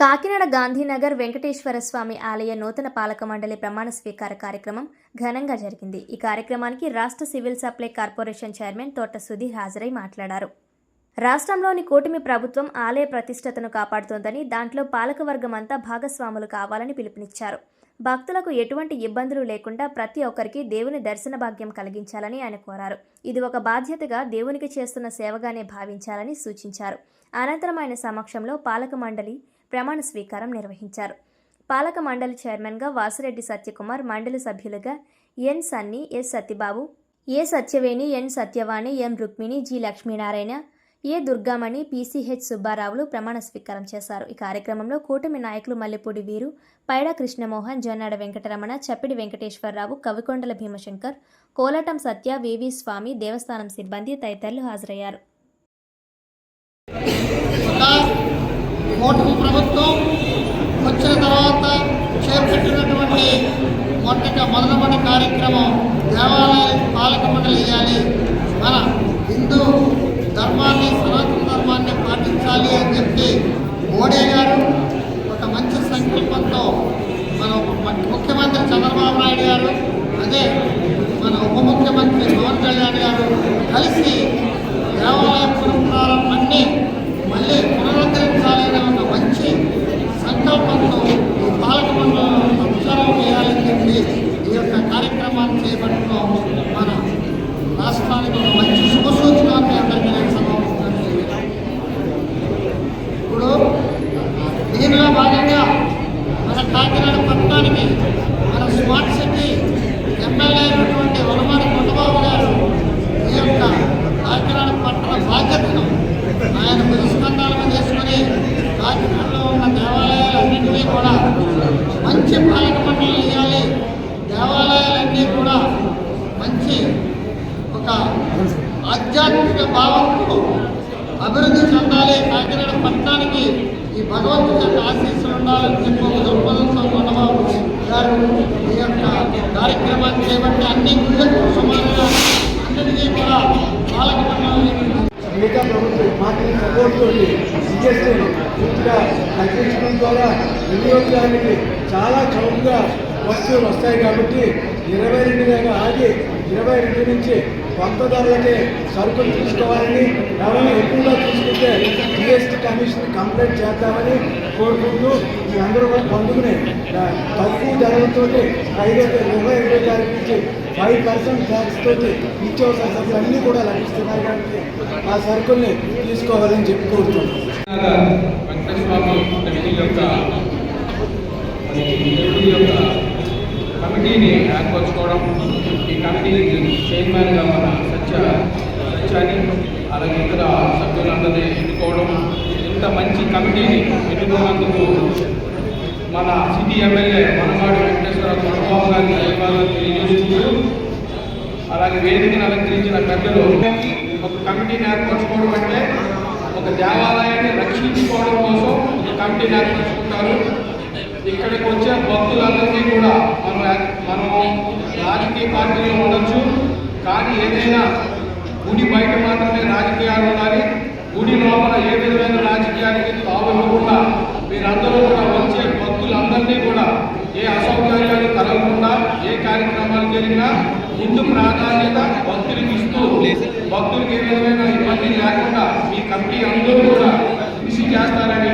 కాకినాడ గాంధీనగర్ వెంకటేశ్వర స్వామి ఆలయ నూతన పాలక మండలి ప్రమాణ స్వీకార కార్యక్రమం ఘనంగా జరిగింది. ఈ కార్యక్రమానికి రాష్ట్ర సివిల్ సప్లై కార్పొరేషన్ చైర్మన్ తోట సుధీర్ హాజరై మాట్లాడారు. రాష్ట్రంలోని కూటమి ప్రభుత్వం ఆలయ ప్రతిష్టతను కాపాడుతోందని దాంట్లో పాలకవర్గం అంతా భాగస్వాములు కావాలని పిలుపునిచ్చారు. భక్తులకు ఎటువంటి ఇబ్బందులు లేకుండా ప్రతి ఒక్కరికి దేవుని దర్శన భాగ్యం కలిగించాలని ఆయన కోరారు. ఇది ఒక బాధ్యతగా దేవునికి చేస్తున్న సేవగానే భావించాలని సూచించారు. అనంతరం ఆయన సమక్షంలో పాలక మండలి ప్రమాణ స్వీకారం నిర్వహించారు. పాలక మండలి చైర్మన్గా వాసిరెడ్డి సత్యకుమార్ మండలి సభ్యులుగా N Sunny S Satyababu A Satyaveni N Satyavani M Rukmini G Lakshminarayana A Durgamani PCH సుబ్బారావులు ప్రమాణ స్వీకారం చేశారు. ఈ కార్యక్రమంలో కూటమి నాయకులు మల్లెపూడి వీరు పైడా కృష్ణమోహన్ జొన్నాడ వెంకటరమణ చప్పిడి వెంకటేశ్వరరావు కవికొండల భీమశంకర్ కోలటం సత్య వివి స్వామి దేవస్థానం సిబ్బంది తదితరులు హాజరయ్యారు. కూటమి ప్రభుత్వం వచ్చిన తర్వాత చేపట్టినటువంటి మొట్టక మొదలుపడి కార్యక్రమం దేవాలయ పాలక మండలి వేయాలి. మన హిందూ ధర్మాన్ని సనాతన ధర్మాన్ని పాటించాలి అని చెప్పి మోడీ గారు ఒక మంచి సంకల్పంతో మన ముఖ్యమంత్రి చంద్రబాబు నాయుడు గారు అదే మన ఉప ముఖ్యమంత్రి పవన్ కళ్యాణ్ గారు కలిసి దేవాలయ పురస్కారం అన్నీ మళ్ళీ పునరుద్ధరించాలి అనే ఒక మంచి సంకల్పంతో ఈ పాలక మండలంలో సంచారం చేయాలని చెప్పి ఈ యొక్క కార్యక్రమాన్ని చేపట్టడం మన రాష్ట్రానికి ఒక మంచి శుభసూచనాన్ని అందరికీ నేను సమర్పిస్తున్నాను ఇప్పుడు దీనిలో భాగంగా మన కాకినాడ పట్టణానికి మన స్మార్ట్ సిటీ ఎమ్మెల్యే అయినటువంటి వనమాని కొండబాబు గారు ఈ యొక్క కాకినాడ పట్టణ బాధ్యతను ఆయన పురస్కంధాల మీద చేసుకుని కాకినాడలో ఉన్న దేవాలయాలన్నింటినీ కూడా మంచి పాలక మండలి ఇవ్వాలి. దేవాలయాలన్నీ కూడా మంచి ఒక ఆధ్యాత్మిక భావంతో అభివృద్ధి చెందాలి. కాకినాడ పట్టణానికి ఈ భగవంతుడి యొక్క ఆశీస్సులు ఉండాలని చెప్పి ఒక దృక్పథంతో కొండబాబు గారు ఈ యొక్క కార్యక్రమాన్ని చేపట్టి అన్ని గుళ్ళకు సుమారుగా అందరికీ కూడా పాలక మిగతా ప్రభుత్వం మార్కెట్ సపోర్ట్ తోటి పూర్తిగా తగ్గించడం ద్వారా వినియోగదారునికి చాలా చౌకగా వస్తువులు వస్తాయి కాబట్టి ఇరవై రెండు దాకా ఆగి ఇరవై రెండు నుంచి కొత్త ధరలకే సరుకులు తీసుకోవాలని ఎవరైనా ఎక్కువగా తీసుకుంటే జిఎస్టీ కమిషన్ కంప్లైంట్ చేద్దామని కోరుకుంటూ మీ అందరూ కూడా పొందుకుని తక్కువ ధరలతో ఐదో ఇరవై ఇరవై తారీఖు నుంచి ఫైవ్ పర్సెంట్ ట్యాక్స్ తోటి నిత్యావసర సరుకులు అన్నీ కూడా లభిస్తున్నారు కాబట్టి ఆ సరుకుల్ని తీసుకోవాలని చెప్పి కోరుతున్నాం. యొక్క కమిటీని ఏర్పరచుకోవడం ఈ కమిటీ చైర్మన్గా మన సత్య సత్యాన్ని అలాగే ఇతర సభ్యులందరినీ ఎన్నుకోవడం. ఇంత మంచి కమిటీని ఎన్నుకున్నందుకు మన సిటీ ఎమ్మెల్యే మనమాడి వెంకటేశ్వర కొనబాబు గారిని ధన్యవాదాలు తెలియజేస్తూ అలాగే వేదికను అలంకరించిన పెద్దలు ఒక కమిటీని ఏర్పరచుకోవడం అంటే ఒక దేవాలయాన్ని రక్షించుకోవడం కోసం ఒక కమిటీని ఏర్పరచుకుంటారు. ఇక్కడికి వచ్చే భక్తులందరికీ కూడా మనం మనం రాజకీయ పార్టీలో ఉండొచ్చు. కానీ ఏదైనా గుడి బయట మాత్రమే రాజకీయాలు ఉండాలి. గుడి లోపల ఏ విధమైన రాజకీయానికి తావు ఇవ్వకుండా మీరందరూ కూడా వచ్చే భక్తులందరినీ కూడా ఏ అసౌకర్యాలు కలగకుండా ఏ కార్యక్రమాలు జరిగినా ముందు ప్రాధాన్యత భక్తులకు ఇస్తూ భక్తులకు ఏ విధమైన ఇబ్బంది లేకుండా మీ కమిటీ అందరూ కూడా కృషి చేస్తారని